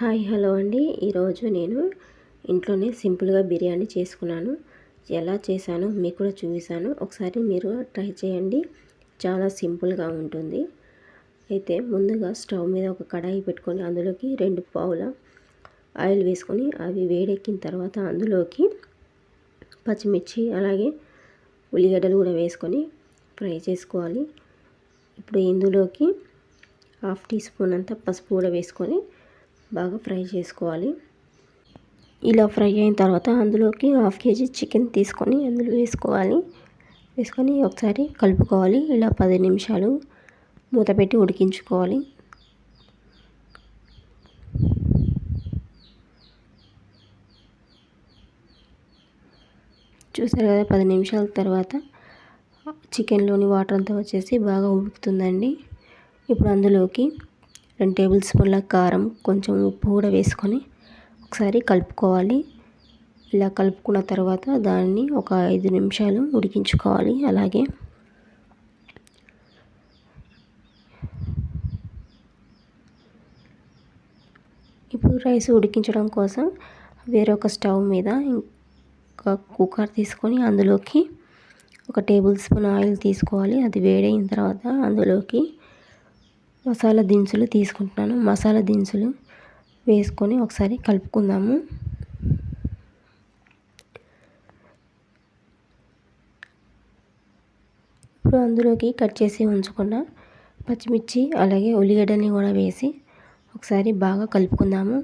Hi hello అండి. ఈరోజు నేను ఇంట్లోనే సింపుల్గా బిర్యానీ చేసుకున్నాను. ఎలా చేశానో మీకు కూడా చూపిస్తాను. ఒకసారి మీరు ట్రై చేయండి. చాలా సింపుల్గా ఉంటుంది. అయితే ముందుగా స్టవ్ మీద ఒక కడాయి పెట్టుకొని అందులోకి రెండు పావుల ఆయిల్ వేసుకొని అవి వేడెక్కిన తర్వాత అందులోకి పచ్చిమిర్చి అలాగే ఉల్లిగడ్డలు కూడా వేసుకొని ఫ్రై చేసుకోవాలి. ఇప్పుడు ఇందులోకి హాఫ్ టీ స్పూన్ అంతా పసుపు కూడా వేసుకొని బాగా ఫ్రై చేసుకోవాలి. ఇలా ఫ్రై అయిన తర్వాత అందులోకి హాఫ్ కేజీ చికెన్ తీసుకొని అందులో వేసుకోవాలి. వేసుకొని ఒకసారి కలుపుకోవాలి. ఇలా పది నిమిషాలు మూత పెట్టి ఉడికించుకోవాలి. చూసారు కదా పది నిమిషాల తర్వాత చికెన్లోని వాటర్ అంతా వచ్చేసి బాగా ఉడుకుతుందండి. ఇప్పుడు అందులోకి రెండు టేబుల్ స్పూన్ల కారం కొంచెం ఉప్పు కూడా వేసుకొని ఒకసారి కలుపుకోవాలి. ఇలా కలుపుకున్న తర్వాత దాన్ని ఒక ఐదు నిమిషాలు ఉడికించుకోవాలి. అలాగే ఇప్పుడు రైస్ ఉడికించడం కోసం వేరొక స్టవ్ మీద ఒక కుక్కర్ తీసుకొని అందులోకి ఒక టేబుల్ స్పూన్ ఆయిల్ తీసుకోవాలి. అది వేడైన తర్వాత అందులోకి మసాలా దినుసులు తీసుకుంటున్నాను. మసాలా దినుసులు వేసుకొని ఒకసారి కలుపుకుందాము. ఇప్పుడు అందులోకి కట్ చేసి ఉంచుకున్న పచ్చిమిర్చి అలాగే ఉల్లిగడ్డని కూడా వేసి ఒకసారి బాగా కలుపుకుందాము.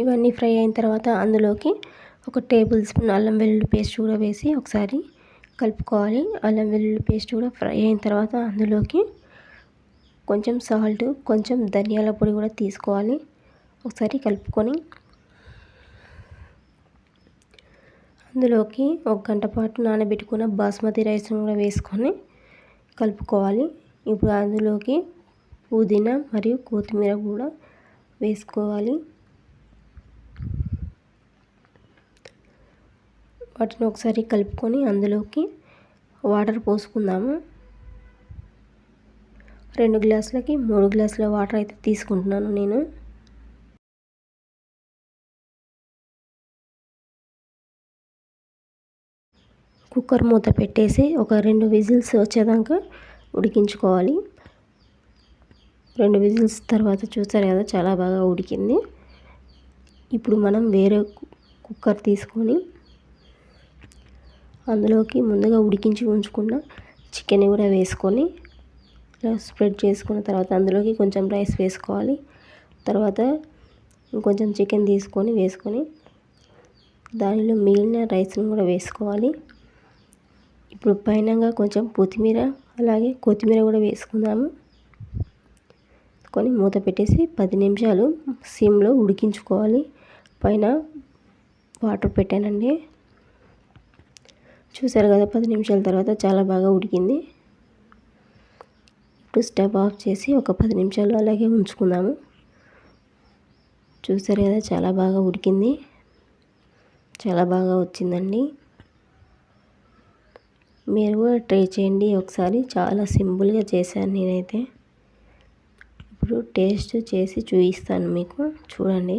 ఇవన్నీ ఫ్రై అయిన తర్వాత అందులోకి ఒక టేబుల్ స్పూన్ అల్లం వెల్లుల్లి పేస్ట్ కూడా వేసి ఒకసారి కలుపుకోవాలి. అల్లం వెల్లుల్లి పేస్ట్ కూడా ఫ్రై అయిన తర్వాత అందులోకి కొంచెం సాల్ట్ కొంచెం ధనియాల పొడి కూడా తీసుకోవాలి. ఒకసారి కలుపుకొని అందులోకి ఒక గంట పాటు నానబెట్టుకున్న బాస్మతి రైస్ను కూడా వేసుకొని కలుపుకోవాలి. ఇప్పుడు అందులోకి పుదీనా మరియు కొత్తిమీర కూడా వేసుకోవాలి. వాటిని ఒకసారి కలుపుకొని అందులోకి వాటర్ పోసుకుందాము. రెండు గ్లాసులకి మూడు గ్లాసుల వాటర్ అయితే తీసుకుంటున్నాను నేను. కుక్కర్ మూత పెట్టేసి ఒక రెండు విజిల్స్ వచ్చేదాకా ఉడికించుకోవాలి. రెండు విజిల్స్ తర్వాత చూసారు కదా చాలా బాగా ఉడికింది. ఇప్పుడు మనం వేరే కుక్కర్ తీసుకొని అందులోకి ముందుగా ఉడికించి ఉంచుకున్న చికెన్ కూడా వేసుకొని ఇలా స్ప్రెడ్ చేసుకున్న తర్వాత అందులోకి కొంచెం రైస్ వేసుకోవాలి. తర్వాత ఇంకొంచెం చికెన్ తీసుకొని వేసుకొని దానిలో మిగిలిన రైస్ని కూడా వేసుకోవాలి. ఇప్పుడు పైనంగా కొంచెం కొత్తిమీర అలాగే కొత్తిమీర కూడా వేసుకుందాము. కొని మూత పెట్టేసి పది నిమిషాలు సిమ్లో ఉడికించుకోవాలి. పైన వాటర్ పెట్టానండి. చూసారు కదా పది నిమిషాల తర్వాత చాలా బాగా ఉడికింది. ఇప్పుడు స్టవ్ ఆఫ్ చేసి ఒక పది నిమిషాలు అలాగే ఉంచుకుందాము. చూసారు కదా చాలా బాగా ఉడికింది. చాలా బాగా వచ్చిందండి. మీరు కూడా ట్రై చేయండి ఒకసారి. చాలా సింపుల్గా చేశాను నేనైతే. ఇప్పుడు టేస్ట్ చేసి చూపిస్తాను మీకు. చూడండి.